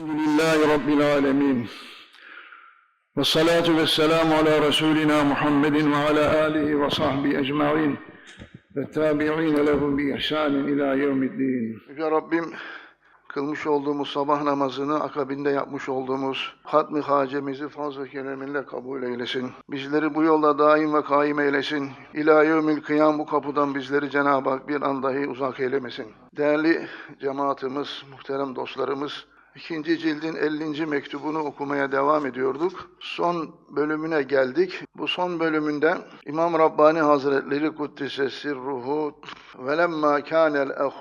Elhamdülillahi Rabbil Alemin. Ve salatu ve selamu ala Resulina Muhammedin ve ala alihi ve sahbihi ecma'in ve tabi'ine lehum bi ihsanin ila yevmiddin. Yüce Rabbim kılmış olduğumuz sabah namazını akabinde yapmış olduğumuz hatmi hacemizi fazl-ı kereminle kabul eylesin. Bizleri bu yolda daim ve kaim eylesin. İlâ yevmil kıyam bu kapıdan bizleri Cenab-ı Hak bir an dahi uzak eylemesin. Değerli cemaatimiz, muhterem dostlarımız, İkinci cildin 50. mektubunu okumaya devam ediyorduk. Son bölümüne geldik. Bu son bölümünde İmam Rabbani Hazretleri Kuddise Sirruhu وَلَمَّا كَانَ الْأَخُ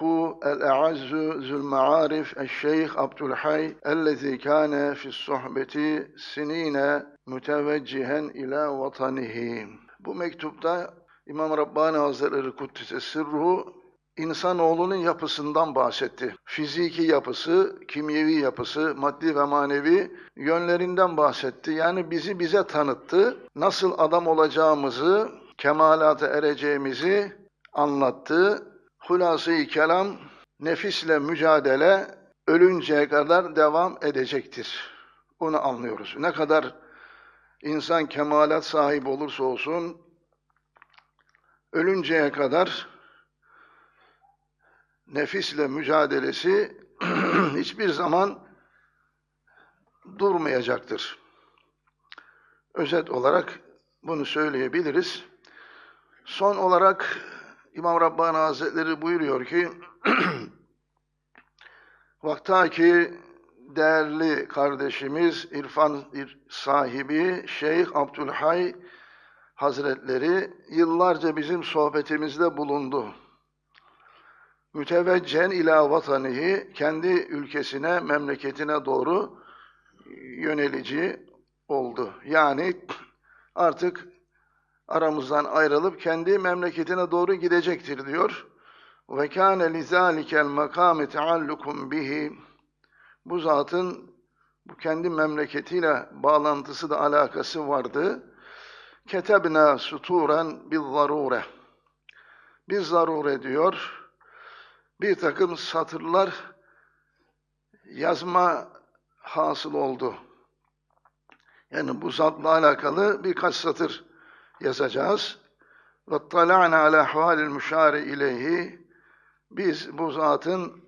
الْاَعَزُّ ذُو الْمَعَارِفِ الشَّيْخ عَبْدُ الْحَيْ الَّذِي كَانَ فِي الصُّحْبَةِ سِن۪ينَ مُتَوَجِّهًا اِلَى وَطَنِهِ Bu mektupta İmam Rabbani Hazretleri Kuddise Sirruhu insanoğlunun yapısından bahsetti. Fiziki yapısı, kimyevi yapısı, maddi ve manevi yönlerinden bahsetti. Yani bizi bize tanıttı. Nasıl adam olacağımızı, kemalata ereceğimizi anlattı. Hulası-i kelam, nefisle mücadele ölünceye kadar devam edecektir. Onu anlıyoruz. Ne kadar insan kemalat sahibi olursa olsun, ölünceye kadar nefisle mücadelesi hiçbir zaman durmayacaktır. Özet olarak bunu söyleyebiliriz. Son olarak İmam Rabbani Hazretleri buyuruyor ki Vaktaki değerli kardeşimiz İrfan sahibi Şeyh Abdülhay Hazretleri yıllarca bizim sohbetimizde bulundu müteveccen ila vatanihi kendi ülkesine, memleketine doğru yönelici oldu. Yani artık aramızdan ayrılıp kendi memleketine doğru gidecektir diyor. Ve kâne lizâlikel makâmi teallukum bihi bu zatın bu kendi memleketiyle bağlantısı da alakası vardı. Ketebna suturen bil zarure. Bir zarure diyor bir takım satırlar yazma hasıl oldu. Yani bu zatla alakalı birkaç satır yazacağız. وَاطَّلَعْنَا عَلَى حَوَالِ الْمُشَارِ ileyhi Biz bu zatın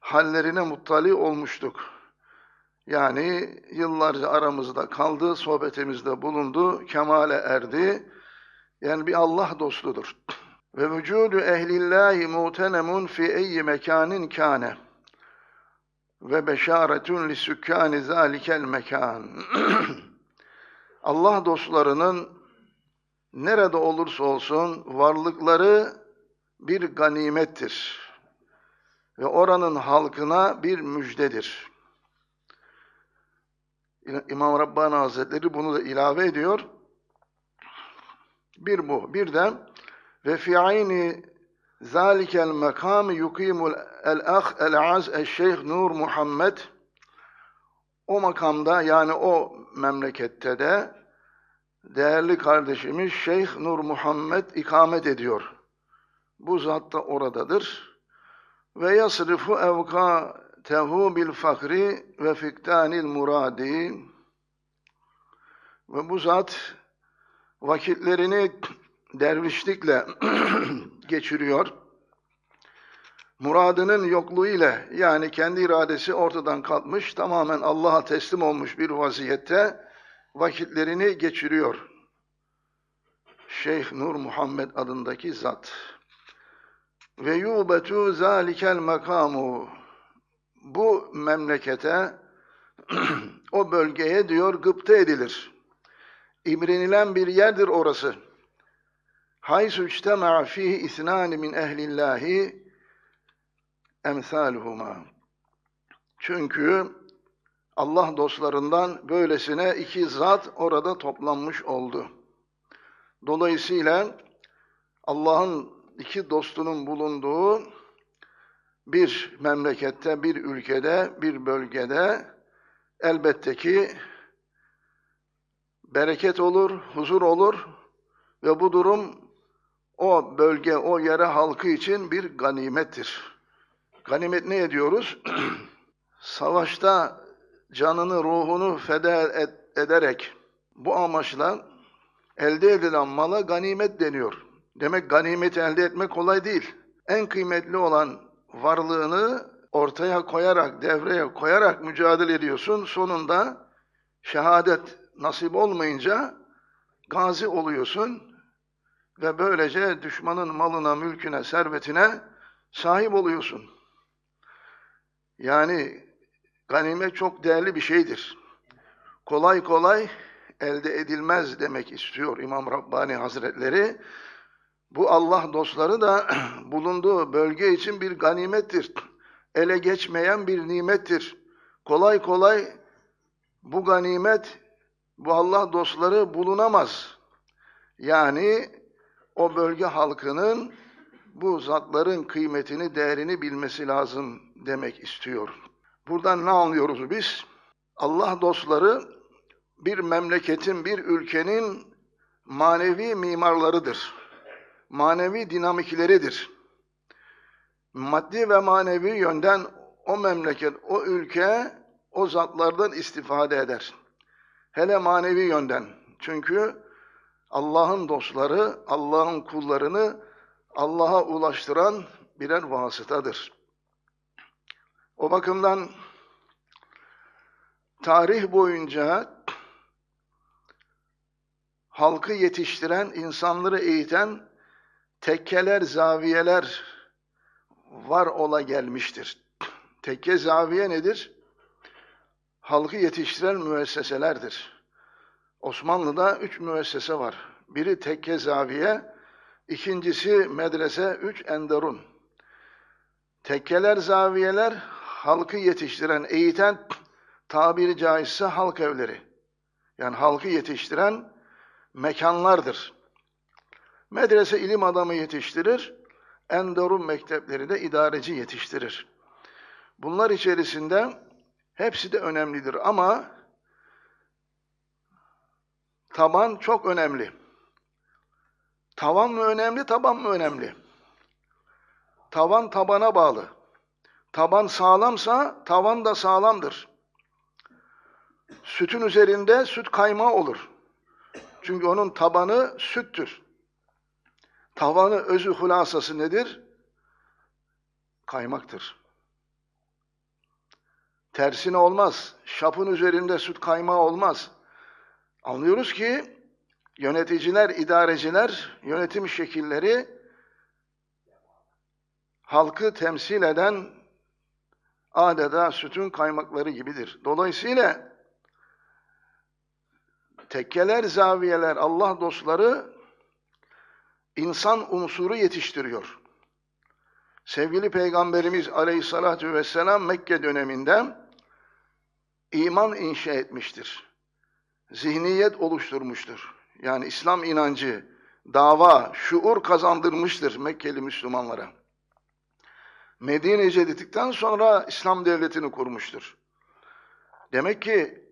hallerine muttali olmuştuk. Yani yıllarca aramızda kaldı, sohbetimizde bulundu, kemale erdi. Yani bir Allah dostudur. Ve vücudu ehlillahi mutenemun fi eyyi mekanin kâne. Ve beşaretun li sükkâni zâlikel mekan. Allah dostlarının nerede olursa olsun varlıkları bir ganimettir. Ve oranın halkına bir müjdedir. İmam Rabbani Hazretleri bunu da ilave ediyor. Bir bu. Bir de ve fi ayni zalikel makam yukimul el ah el az el şeyh Nur Muhammed o makamda yani o memlekette de değerli kardeşimiz Şeyh Nur Muhammed ikamet ediyor. Bu zat da oradadır. Ve yasrifu evkatehu bil fakri ve fiktanil muradi ve bu zat vakitlerini dervişlikle geçiriyor. Muradının yokluğu ile yani kendi iradesi ortadan kalkmış, tamamen Allah'a teslim olmuş bir vaziyette vakitlerini geçiriyor. Şeyh Nur Muhammed adındaki zat. Ve yubetu zalikel makamu. Bu memlekete, o bölgeye diyor gıpta edilir. İmrenilen bir yerdir orası haysu içtema'a fihi isnani min ehlillahi emsaluhuma. Çünkü Allah dostlarından böylesine iki zat orada toplanmış oldu. Dolayısıyla Allah'ın iki dostunun bulunduğu bir memlekette, bir ülkede, bir bölgede elbette ki bereket olur, huzur olur ve bu durum o bölge, o yere halkı için bir ganimettir. Ganimet ne ediyoruz? savaşta canını, ruhunu feda et- ederek bu amaçla elde edilen mala ganimet deniyor. Demek ganimeti elde etmek kolay değil. En kıymetli olan varlığını ortaya koyarak, devreye koyarak mücadele ediyorsun. Sonunda şehadet nasip olmayınca gazi oluyorsun ve böylece düşmanın malına, mülküne, servetine sahip oluyorsun. Yani ganimet çok değerli bir şeydir. Kolay kolay elde edilmez demek istiyor İmam Rabbani Hazretleri. Bu Allah dostları da bulunduğu bölge için bir ganimettir. Ele geçmeyen bir nimettir. Kolay kolay bu ganimet, bu Allah dostları bulunamaz. Yani o bölge halkının bu zatların kıymetini, değerini bilmesi lazım demek istiyor. Buradan ne anlıyoruz biz? Allah dostları bir memleketin, bir ülkenin manevi mimarlarıdır. Manevi dinamikleridir. Maddi ve manevi yönden o memleket, o ülke o zatlardan istifade eder. Hele manevi yönden. Çünkü Allah'ın dostları, Allah'ın kullarını Allah'a ulaştıran birer vasıtadır. O bakımdan tarih boyunca halkı yetiştiren, insanları eğiten tekkeler, zaviyeler var ola gelmiştir. Tekke zaviye nedir? Halkı yetiştiren müesseselerdir. Osmanlı'da üç müessese var. Biri tekke zaviye, ikincisi medrese, üç enderun. Tekkeler, zaviyeler halkı yetiştiren, eğiten tabiri caizse halk evleri. Yani halkı yetiştiren mekanlardır. Medrese ilim adamı yetiştirir, enderun mektepleri de idareci yetiştirir. Bunlar içerisinde hepsi de önemlidir ama taban çok önemli. Tavan mı önemli, taban mı önemli? Tavan tabana bağlı. Taban sağlamsa tavan da sağlamdır. Sütün üzerinde süt kaymağı olur. Çünkü onun tabanı süttür. Tavanı özü hulasası nedir? Kaymaktır. Tersine olmaz. Şapın üzerinde süt kaymağı olmaz. Anlıyoruz ki yöneticiler, idareciler, yönetim şekilleri halkı temsil eden adeta sütün kaymakları gibidir. Dolayısıyla tekkeler, zaviyeler, Allah dostları insan unsuru yetiştiriyor. Sevgili Peygamberimiz Aleyhisselatü Vesselam Mekke döneminde iman inşa etmiştir. Zihniyet oluşturmuştur. Yani İslam inancı, dava, şuur kazandırmıştır Mekkeli Müslümanlara. Medine cedidikten sonra İslam devletini kurmuştur. Demek ki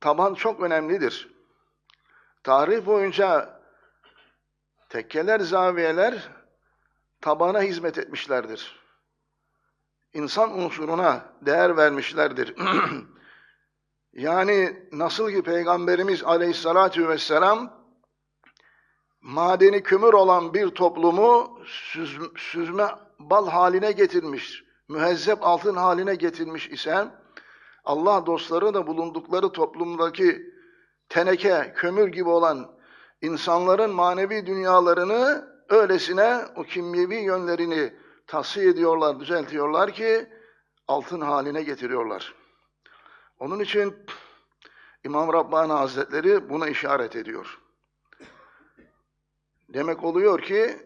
taban çok önemlidir. Tarih boyunca tekkeler, zaviyeler tabana hizmet etmişlerdir. İnsan unsuruna değer vermişlerdir. yani nasıl ki Peygamberimiz aleyhissalatü vesselam madeni kömür olan bir toplumu süzme, süzme bal haline getirmiş, mühezzep altın haline getirmiş ise Allah dostları da bulundukları toplumdaki teneke, kömür gibi olan insanların manevi dünyalarını öylesine o kimyevi yönlerini tahsiye ediyorlar, düzeltiyorlar ki altın haline getiriyorlar. Onun için İmam Rabbani Hazretleri buna işaret ediyor. Demek oluyor ki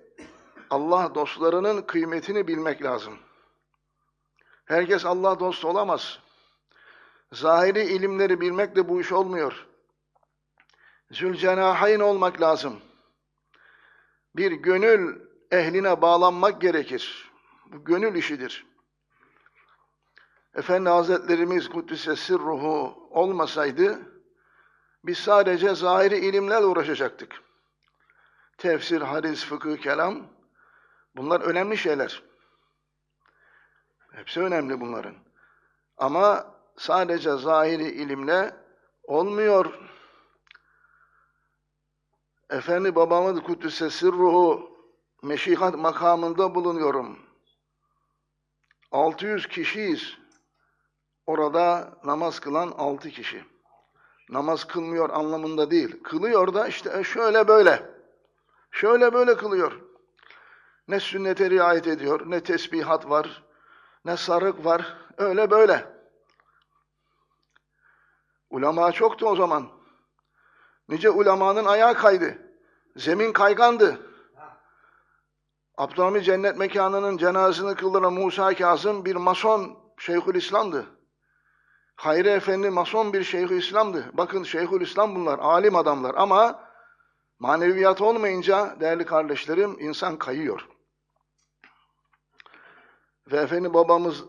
Allah dostlarının kıymetini bilmek lazım. Herkes Allah dostu olamaz. Zahiri ilimleri bilmekle bu iş olmuyor. Zülcenahayn olmak lazım. Bir gönül ehline bağlanmak gerekir. Bu gönül işidir. Efendi Hazretlerimiz Kuddise Sirruhu olmasaydı biz sadece zahiri ilimlerle uğraşacaktık. Tefsir, hadis, fıkıh, kelam bunlar önemli şeyler. Hepsi önemli bunların. Ama sadece zahiri ilimle olmuyor. Efendi babamız Kuddüs'e sırruhu meşihat makamında bulunuyorum. 600 kişiyiz. Orada namaz kılan 6 kişi. Namaz kılmıyor anlamında değil. Kılıyor da işte e, şöyle böyle. Şöyle böyle kılıyor. Ne sünnete riayet ediyor, ne tesbihat var, ne sarık var. Öyle böyle. Ulema çoktu o zaman. Nice ulemanın ayağı kaydı. Zemin kaygandı. Abdülhamid cennet mekanının cenazesini kıldıran Musa Kazım bir mason Şeyhülislam'dı. Hayri Efendi mason bir Şeyhülislam'dı. Bakın Şeyhülislam bunlar, alim adamlar ama maneviyat olmayınca değerli kardeşlerim insan kayıyor. Ve Efendi babamız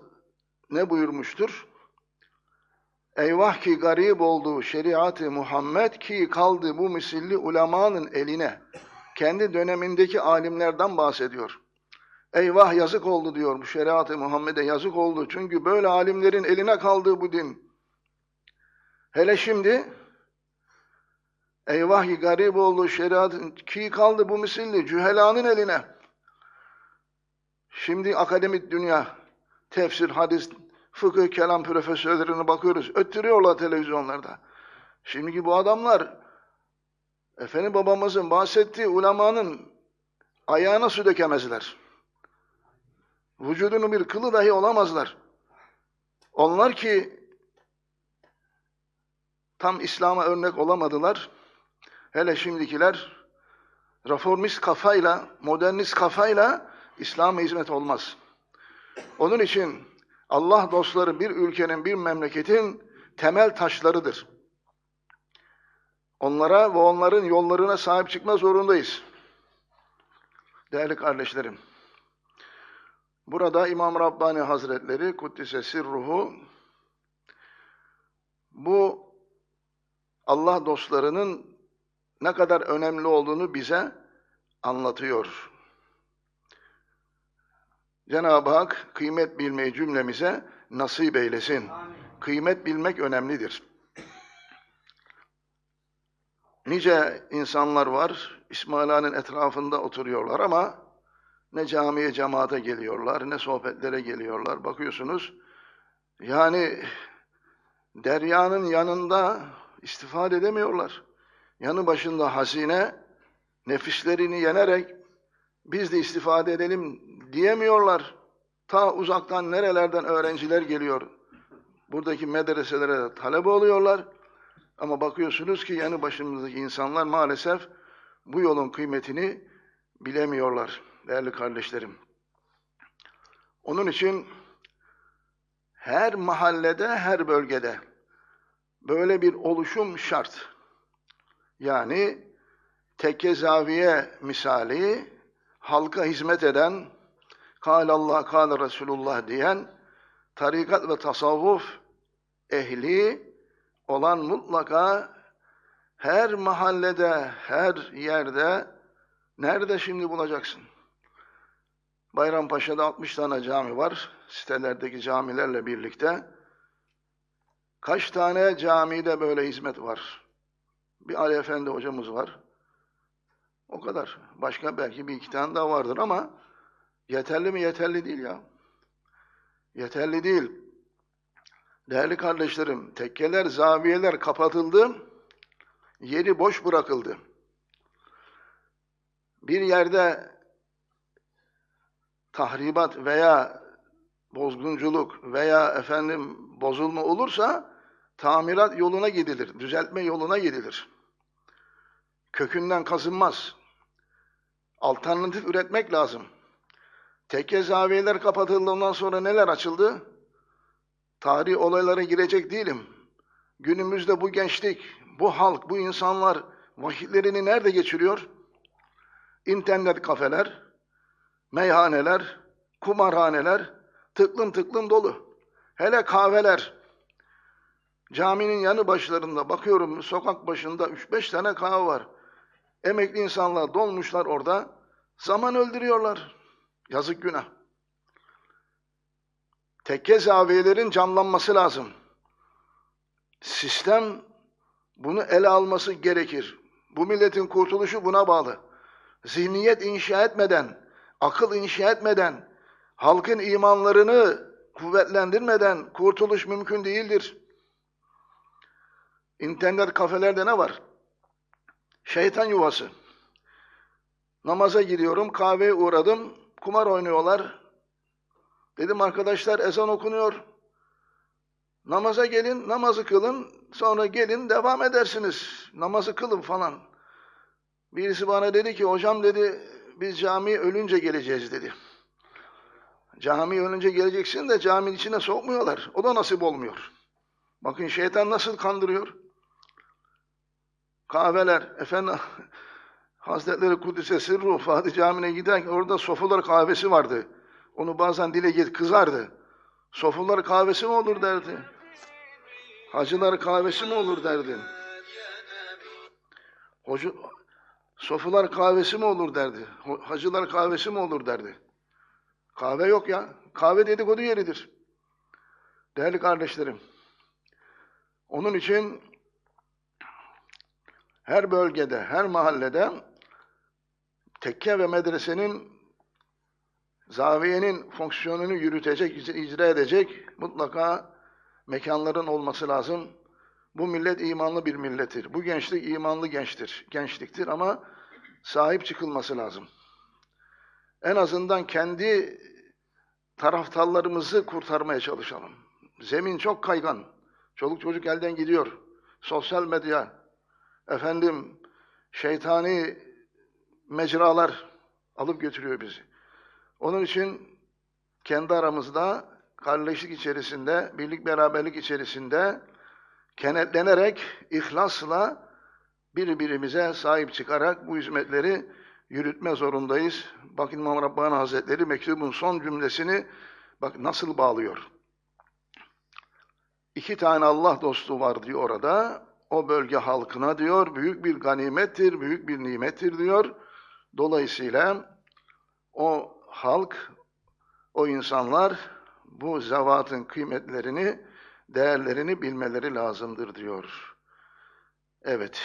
ne buyurmuştur? Eyvah ki garip oldu şeriat-ı Muhammed ki kaldı bu misilli ulemanın eline. Kendi dönemindeki alimlerden bahsediyor. Eyvah yazık oldu diyor şeriat-ı Muhammed'e yazık oldu. Çünkü böyle alimlerin eline kaldı bu din. Hele şimdi eyvah ki garip oldu şeriat ki kaldı bu misilli cühelanın eline. Şimdi akademik dünya, tefsir, hadis, fıkıh, kelam profesörlerine bakıyoruz. Öttürüyorlar televizyonlarda. Şimdiki bu adamlar, Efendi babamızın bahsettiği ulemanın ayağına su dökemezler. Vücudunu bir kılı dahi olamazlar. Onlar ki tam İslam'a örnek olamadılar. Hele şimdikiler reformist kafayla, modernist kafayla İslam'a hizmet olmaz. Onun için Allah dostları bir ülkenin, bir memleketin temel taşlarıdır. Onlara ve onların yollarına sahip çıkma zorundayız. Değerli kardeşlerim, burada İmam Rabbani Hazretleri, Kuddise Sirruhu, bu Allah dostlarının ne kadar önemli olduğunu bize anlatıyor. Cenab-ı Hak kıymet bilmeyi cümlemize nasip eylesin. Kıymet bilmek önemlidir. Nice insanlar var, İsmail Ağa'nın etrafında oturuyorlar ama ne camiye, cemaate geliyorlar, ne sohbetlere geliyorlar. Bakıyorsunuz, yani deryanın yanında istifade edemiyorlar. Yanı başında hazine, nefislerini yenerek biz de istifade edelim diyemiyorlar. Ta uzaktan nerelerden öğrenciler geliyor. Buradaki medreselere de talebe oluyorlar. Ama bakıyorsunuz ki yanı başımızdaki insanlar maalesef bu yolun kıymetini bilemiyorlar değerli kardeşlerim. Onun için her mahallede, her bölgede böyle bir oluşum şart. Yani tekke zaviye misali halka hizmet eden, Allah, kâle Resulullah diyen, tarikat ve tasavvuf ehli olan mutlaka her mahallede, her yerde, nerede şimdi bulacaksın? Bayrampaşa'da 60 tane cami var, sitelerdeki camilerle birlikte. Kaç tane camide böyle hizmet var? Bir Ali Efendi hocamız var. O kadar. Başka belki bir iki tane daha vardır ama yeterli mi? Yeterli değil ya. Yeterli değil. Değerli kardeşlerim, tekkeler, zaviyeler kapatıldı, yeri boş bırakıldı. Bir yerde tahribat veya bozgunculuk veya efendim bozulma olursa tamirat yoluna gidilir, düzeltme yoluna gidilir. Kökünden kazınmaz. Alternatif üretmek lazım. Tekke zaviyeler kapatıldığından sonra neler açıldı? Tarih olaylara girecek değilim. Günümüzde bu gençlik, bu halk, bu insanlar vakitlerini nerede geçiriyor? İnternet kafeler, meyhaneler, kumarhaneler tıklım tıklım dolu. Hele kahveler. Caminin yanı başlarında bakıyorum sokak başında 3-5 tane kahve var. Emekli insanlar dolmuşlar orada. Zaman öldürüyorlar. Yazık günah. Tekke zaviyelerin canlanması lazım. Sistem bunu ele alması gerekir. Bu milletin kurtuluşu buna bağlı. Zihniyet inşa etmeden, akıl inşa etmeden, halkın imanlarını kuvvetlendirmeden kurtuluş mümkün değildir. İnternet kafelerde ne var? Şeytan yuvası. Namaza gidiyorum, kahveye uğradım, kumar oynuyorlar. Dedim arkadaşlar ezan okunuyor. Namaza gelin, namazı kılın, sonra gelin devam edersiniz. Namazı kılın falan. Birisi bana dedi ki, hocam dedi, biz camiye ölünce geleceğiz dedi. Camiye ölünce geleceksin de caminin içine sokmuyorlar. O da nasip olmuyor. Bakın şeytan nasıl kandırıyor. Kahveler, efendim Hazretleri Kudüs'e sırrı Fatih Camii'ne giderken orada sofular kahvesi vardı. Onu bazen dile get kızardı. Sofular kahvesi mi olur derdi. Hacılar kahvesi mi olur derdi. Hocu, sofular kahvesi mi olur derdi. Hacılar kahvesi mi olur derdi. Kahve yok ya. Kahve dedikodu yeridir. Değerli kardeşlerim. Onun için her bölgede, her mahallede tekke ve medresenin zaviyenin fonksiyonunu yürütecek, ic- icra edecek mutlaka mekanların olması lazım. Bu millet imanlı bir millettir. Bu gençlik imanlı gençtir, gençliktir ama sahip çıkılması lazım. En azından kendi taraftarlarımızı kurtarmaya çalışalım. Zemin çok kaygan. Çoluk çocuk elden gidiyor. Sosyal medya, efendim şeytani mecralar alıp götürüyor bizi. Onun için kendi aramızda kardeşlik içerisinde, birlik beraberlik içerisinde kenetlenerek, ihlasla birbirimize sahip çıkarak bu hizmetleri yürütme zorundayız. Bakın İmam Rabbani Hazretleri mektubun son cümlesini bak nasıl bağlıyor. İki tane Allah dostu var diyor orada. O bölge halkına diyor büyük bir ganimettir, büyük bir nimettir diyor. Dolayısıyla o halk, o insanlar bu zevatın kıymetlerini, değerlerini bilmeleri lazımdır diyor. Evet.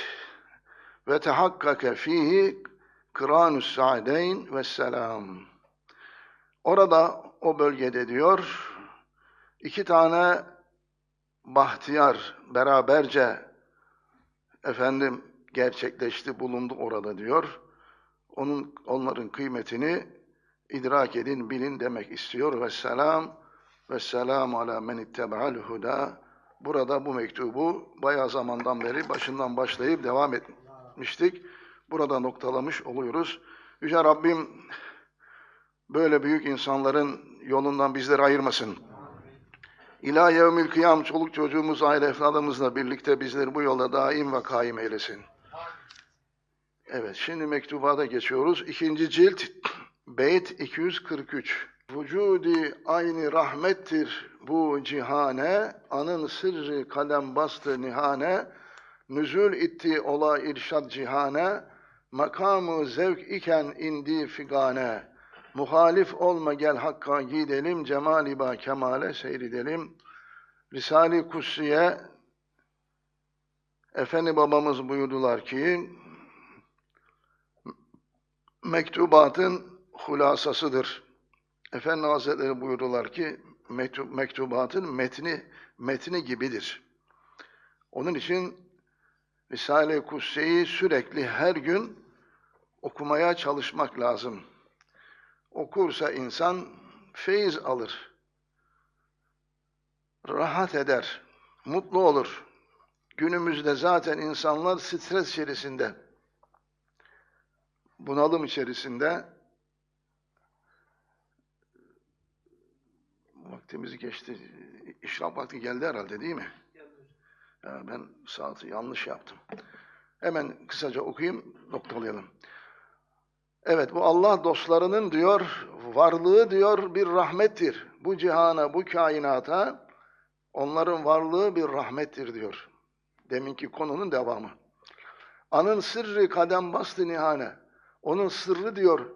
Ve tehakkake fihi kıranus sa'deyn ve selam. Orada o bölgede diyor iki tane bahtiyar beraberce efendim gerçekleşti, bulundu orada diyor. Onun onların kıymetini idrak edin, bilin demek istiyor. Ve selam ve selamu ala men ittebe'al huda. Burada bu mektubu bayağı zamandan beri başından başlayıp devam etmiştik. Burada noktalamış oluyoruz. Yüce Rabbim böyle büyük insanların yolundan bizleri ayırmasın. İlâ yevmil kıyam çoluk çocuğumuz, aile efradımızla birlikte bizleri bu yolda daim ve kaim eylesin. Evet, şimdi mektubada geçiyoruz. İkinci cilt, beyt 243. Vücudi aynı rahmettir bu cihane, anın sırrı kalem bastı nihane, nüzül itti ola irşad cihane, makamı zevk iken indi figane, muhalif olma gel hakka gidelim, cemali ba kemale seyredelim. Risale-i Kutsiye, Efendi babamız buyurdular ki, mektubatın hulasasıdır. Efendi Hazretleri buyurdular ki mektu- mektubatın metni metni gibidir. Onun için Risale-i Kutsiye'yi sürekli her gün okumaya çalışmak lazım. Okursa insan feyiz alır. Rahat eder, mutlu olur. Günümüzde zaten insanlar stres içerisinde bunalım içerisinde vaktimiz geçti. İşraf vakti geldi herhalde değil mi? Ya ben saati yanlış yaptım. Hemen kısaca okuyayım, noktalayalım. Evet, bu Allah dostlarının diyor, varlığı diyor bir rahmettir. Bu cihana, bu kainata onların varlığı bir rahmettir diyor. Deminki konunun devamı. Anın sırrı kadem bastı nihane. Onun sırrı diyor,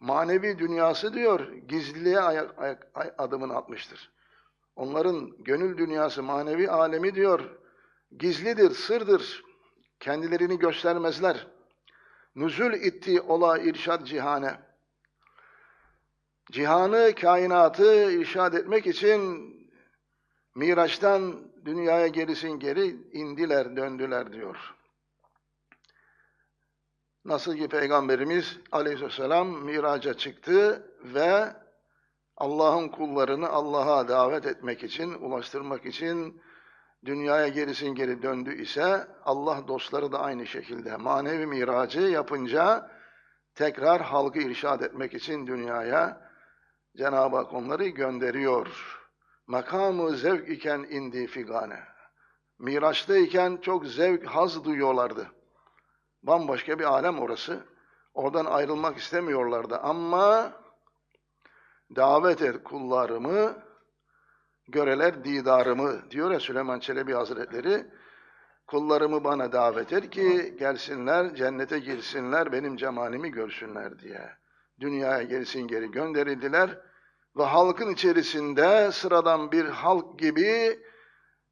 manevi dünyası diyor, gizliliğe ayak, ayak, ay- adımını atmıştır. Onların gönül dünyası, manevi alemi diyor, gizlidir, sırdır. Kendilerini göstermezler. Nüzül itti ola irşad cihane. Cihanı, kainatı irşad etmek için Miraç'tan dünyaya gerisin geri indiler, döndüler diyor. Nasıl ki Peygamberimiz aleyhisselam miraca çıktı ve Allah'ın kullarını Allah'a davet etmek için, ulaştırmak için dünyaya gerisin geri döndü ise Allah dostları da aynı şekilde manevi miracı yapınca tekrar halkı irşad etmek için dünyaya Cenab-ı Hak onları gönderiyor. Makamı zevk iken indi figane. Miraçtayken çok zevk, haz duyuyorlardı. Bambaşka bir alem orası. Oradan ayrılmak istemiyorlardı ama davet et kullarımı, göreler didarımı diyor ya Süleyman Çelebi Hazretleri. Kullarımı bana davet et ki gelsinler, cennete girsinler, benim cemalimi görsünler diye. Dünyaya gerisin geri gönderildiler ve halkın içerisinde sıradan bir halk gibi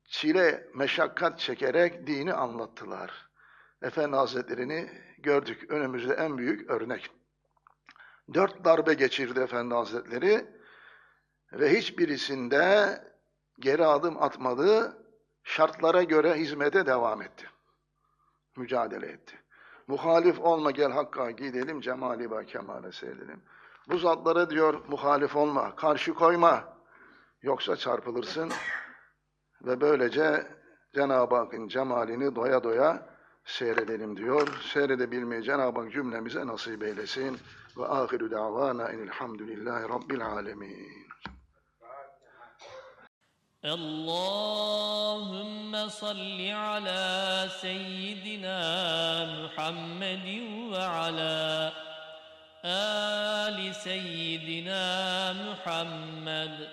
çile, meşakkat çekerek dini anlattılar. Efendi Hazretleri'ni gördük. Önümüzde en büyük örnek. Dört darbe geçirdi Efendi Hazretleri ve hiçbirisinde geri adım atmadı, şartlara göre hizmete devam etti. Mücadele etti. Muhalif olma gel Hakk'a gidelim, cemali ve kemale seyredelim. Bu zatlara diyor muhalif olma, karşı koyma. Yoksa çarpılırsın ve böylece Cenab-ı Hakk'ın cemalini doya doya seyredelim diyor. Seyredebilmeyi Cenab-ı Hak cümlemize nasip eylesin. Ve ahiru davana enilhamdülillahi rabbil alemin. اللهم صل على سيدنا محمد وعلى آل سيدنا محمد